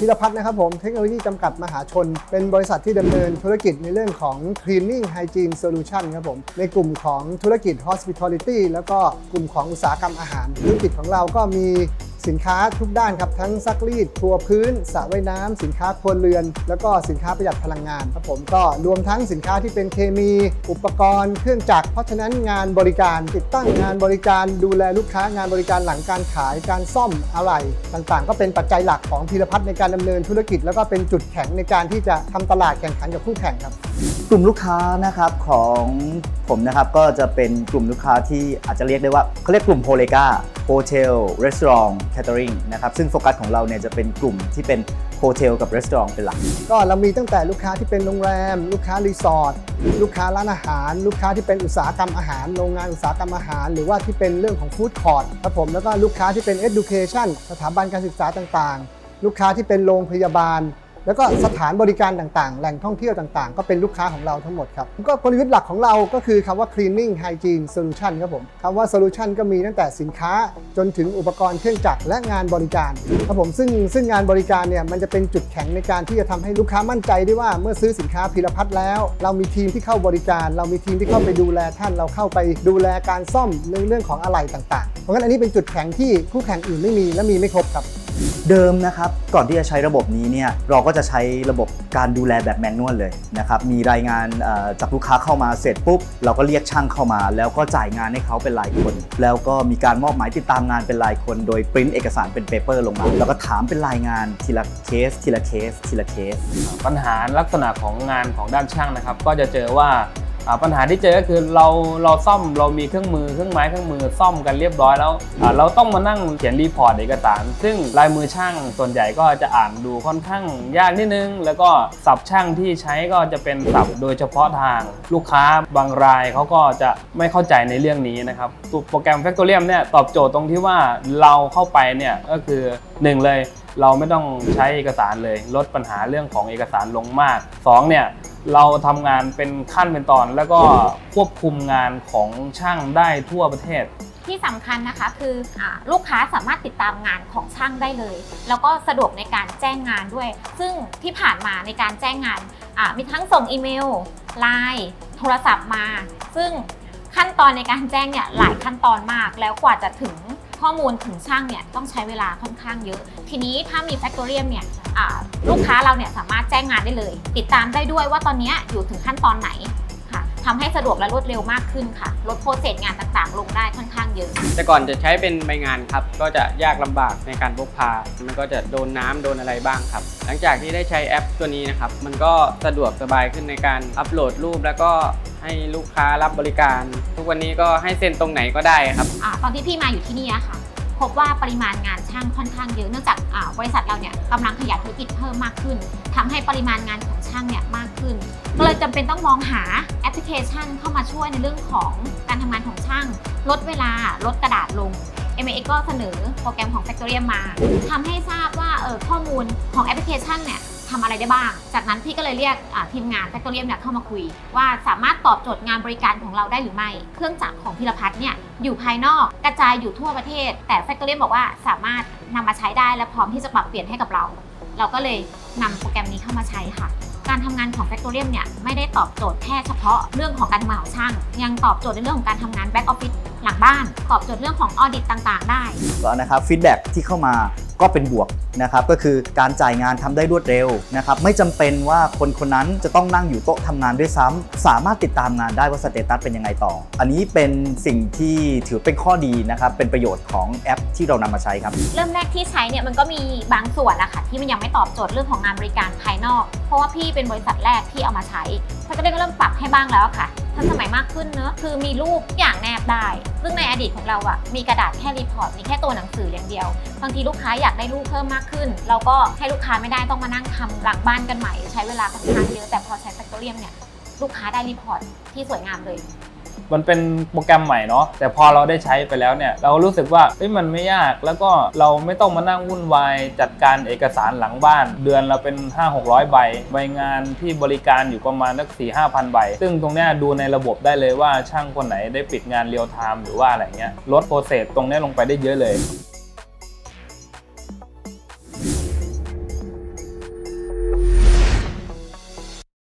พิรพัฒน์นะครับผม เทคโนโลยีจำกัดมหาชน เป็นบริษัทที่ดำเนินธุรกิจในเรื่องของ cleaning hygiene solution ครับผม ในกลุ่มของธุรกิจ hospitality แล้วก็กลุ่มของอุตสาหกรรมอาหารธุรกิจของเราก็มี สินค้าทุกด้านครับทั้งซักรีดครัวพื้นสระว่ายน้ำสินค้าครัวเรือน แล้วก็สินค้าประหยัดพลังงานครับผมก็รวมทั้งสินค้าที่เป็นเคมี อุปกรณ์ เครื่องจักรเพราะฉะนั้นงานบริการ ติดตั้งงานบริการดูแลลูกค้างานบริการหลังการขายการซ่อมอะไรต่างๆ ก็เป็นปัจจัยหลักของพีรพัฒน์ในการดำเนินธุรกิจ แล้วก็เป็นจุดแข็งในการที่จะทำตลาดแข่งขันกับคู่แข่งครับ กลุ่มลูกค้านะครับของผมนะครับก็จะเป็นกลุ่มลูกค้าที่อาจจะเรียกได้ว่าเขาเรียกกลุ่มโฮเลกาโฮเทลรีสอร์ทแคทเทอริงนะครับซึ่งโฟกัสของเราเนี่ยจะเป็นกลุ่มที่เป็นโฮเทลกับรีสอร์ทเป็นหลัก ก็เรามีตั้งแต่ลูกค้าที่เป็นโรงแรม ลูกค้ารีสอร์ทลูกค้าร้านอาหาร ลูกค้าที่เป็นอุตสาหกรรมอาหาร โรงงานอุตสาหกรรมอาหาร หรือว่าที่เป็นเรื่องของฟู้ดคอร์ทครับผมแล้วก็ลูกค้าที่เป็น education สถาบันการศึกษาต่างๆ ลูกค้าที่เป็นโรงพยาบาล แล้วก็สถานบริการต่างๆ แหล่งท่องเที่ยวต่างๆ ก็เป็นลูกค้าของเราทั้งหมดครับก็กลยุทธ์หลักของเราก็คือคำว่า cleaning hygiene solution ครับผมคำว่า solution ก็มีตั้งแต่สินค้าจนถึงอุปกรณ์เครื่องจักรและงานบริการครับผมซึ่งซึ่งงานบริการเนี่ยมันจะเป็นจุดแข็งในการที่จะทำให้ลูกค้ามั่นใจได้ว่าเมื่อซื้อสินค้าพีรพัฒน์แล้ว เรามีทีมที่เข้าบริการ เรามีทีมที่เข้าไปดูแลท่าน เราเข้าไปดูแลการซ่อมในเรื่องของอะไหล่ต่างๆ เพราะงั้นอันนี้เป็นจุดแข็งที่คู่แข่งอื่นไม่มีและมีไม่ครบครับ เดิมนะครับก่อนที่จะใช้ระบบนี้เนี่ยเราก็จะใช้ระบบการดูแลแบบแมนนวลเลยนะครับมีรายงานจากลูกค้าเข้ามาเสร็จปุ๊บเราก็เรียกช่างเข้ามา แล้วก็จ่ายงานให้เขาเป็นรายคน แล้วก็มีการมอบหมายติดตามงานเป็นรายคน โดยปริ้นเอกสารเป็นเปเปอร์ลงมา แล้วก็ถามเป็นรายงานทีละเคส ทีละเคส ทีละเคส ปัญหาลักษณะของงานของด้านช่างนะครับ ก็จะเจอว่า ปัญหาที่เจอก็คือเราเราซ่อมเรามีเครื่องมือเครื่องไม้เครื่องมือซ่อมกันเรียบร้อยแล้ว เราต้องมานั่งเขียนรีพอร์ตเอกสาร ซึ่งลายมือช่างส่วนใหญ่ก็จะอ่านดูค่อนข้างยากนิดนึง แล้วก็ศัพท์ช่างที่ใช้ก็จะเป็นศัพท์โดยเฉพาะทางลูกค้าบางรายเขาก็จะไม่เข้าใจในเรื่องนี้นะครับตัวโปรแกรม Factorium เนี่ยตอบโจทย์ตรงที่ว่าเราเข้าไปเนี่ยก็คือหนึ่งเลยเราไม่ต้องใช้เอกสารเลย ลดปัญหาเรื่องของเอกสารลงมากสองเนี่ย เราทำงานเป็นขั้นเป็นตอน แล้วก็ควบคุมงานของช่างได้ทั่วประเทศ ที่สำคัญนะคะคืออาลูกค้าสามารถติดตามงานของช่างได้เลย แล้วก็สะดวกในการแจ้งงานด้วย ซึ่งที่ผ่านมาในการแจ้งงานอ่ามีทั้งส่งอีเมลไลน์โทรศัพท์มา ซึ่งขั้นตอนในการแจ้งเนี่ยหลายขั้นตอนมาก แล้วกว่าจะถึงข้อมูลถึงช่างเนี่ยต้องใช้เวลาค่อนข้างเยอะ ทีนี้ถ้ามี Factorium เนี่ย ลูกค้าเราเนี่ยสามารถแจ้งงานได้เลย ติดตามได้ด้วยว่าตอนเนี้ยอยู่ถึงขั้นตอนไหนค่ะทำให้สะดวกและรวดเร็วมากขึ้นค่ะ ลดโปรเซสงานต่างๆ ลงได้ค่อนข้างเยอะ แต่ก่อนจะใช้เป็นใบงานครับ ก็จะยากลำบากในการพกพา มันก็จะโดนน้ำโดนอะไรบ้างครับ หลังจากที่ได้ใช้แอปตัวนี้นะครับ มันก็สะดวกสบายขึ้นในการอัปโหลดรูป แล้วก็ให้ลูกค้ารับบริการ ทุกวันนี้ก็ให้เซ็นตรงไหนก็ได้ครับอาตอนที่พี่มาอยู่ที่นี่อะค่ะ พบว่าปริมาณงานช่างค่อนข้างเยอะเนื่องจากาบริษัทเราเนี่ยกำลังขยายธุรกิจเพิ่มมากขึ้นทำให้ปริมาณงานของช่างเนี่ยมากขึ้น ก็เลยจำเป็นต้องมองหาแอปพลิเคชันเข้ามาช่วยในเรื่องของการทำงานของช่าง ลดเวลาลดกระดาษลง m อ x ก็เสนอโปรแกรมของ Factorium มาทำให้ทราบว่าเออข้อมูลของแอปพลิเคชันเนี่ย ทำอะไรได้บ้าง จากนั้นพี่ก็เลยเรียกอ่าทีมงาน Factorium เนี่ยเข้ามาคุย ว่าสามารถตอบโจทย์งานบริการของเราได้หรือไม่ เครื่องจักรของพิรพัฒน์เนี่ยอยู่ภายนอกกระจายอยู่ทั่วประเทศ แต่แฟคทอเรียมบอกว่าสามารถนำมาใช้ได้และพร้อมที่จะปรับเปลี่ยนให้กับเรา เราก็เลย นำโปรแกรมนี้เข้ามาใช้ค่ะ การทำงานของ Factorium เนี่ยไม่ได้ตอบโจทย์แค่เฉพาะเรื่องของการทำงานของช่าง ยังตอบโจทย์ในเรื่องของการทำงาน Back Office หลังบ้าน ตอบโจทย์เรื่องของออดิตต่างๆ ได้ ก็นะครับฟีดแบ็ที่เข้ามาก็เป็นบวกนะครับก็คือการจ่ายงานทำได้รวดเร็วนะครับไม่จำเป็นว่าคนคนนั้นจะต้องนั่งอยู่โต๊ะทำงานด้วยซ้ำสามารถติดตามงานได้ว่าสเตตัสเป็นยังไงต่อ อันนี้เป็นสิ่งที่ถือเป็นข้อดีนะครับเป็นประโยชน์ของแอปที่เรานำมาใช้ครับ เริ่มแรกที่ใช้เนี่ยมันก็มีบางส่วนนะคะที่มันยังไม่ตอบโจทย์เรื่องของงานบริการภายนอก เพราะว่าพี่เป็นบริษัทแรกที่เอามาใช้เขาก็ได้ก็เริ่มปรับให้บ้างแล้วค่ะทันสมัยมากขึ้นเนอะคือมีรูปอย่างแนบได้ ซึ่งในอดีตของเราอะมีกระดาษแค่รีพอร์ตมีแค่ตัวหนังสืออย่างเดียวบางทีลูกค้าอยากได้รูปเพิ่มมากขึ้น เราก็ให้ลูกค้าไม่ได้ต้องมานั่งทำหลังบ้านกันใหม่ ใช้เวลาค่อนข้างเยอะแต่พอใช้ Factorium เนี่ยลูกค้าได้รีพอร์ตที่สวยงามเลย มันเป็นโปรแกรมใหม่เนาะแต่พอเราได้ใช้ไปแล้วเนี่ย เรารู้สึกว่าเฮ้ยมันไม่ยากแล้วก็เราไม่ต้องมานั่งวุ่นวายจัดการเอกสารหลังบ้าน เดือนเราเป็น 5 6 0 0 ใบใบงานที่บริการอยู่ประมาณสัก4 5 0 0 0 ใบ ซึ่งตรงเนี้ยดูในระบบได้เลยว่าช่างคนไหนได้ปิดงานเรียลไทม์หรือว่าอะไรเงี้ยลดโปรเซสตรงเนี้ยลงไปได้เยอะเลย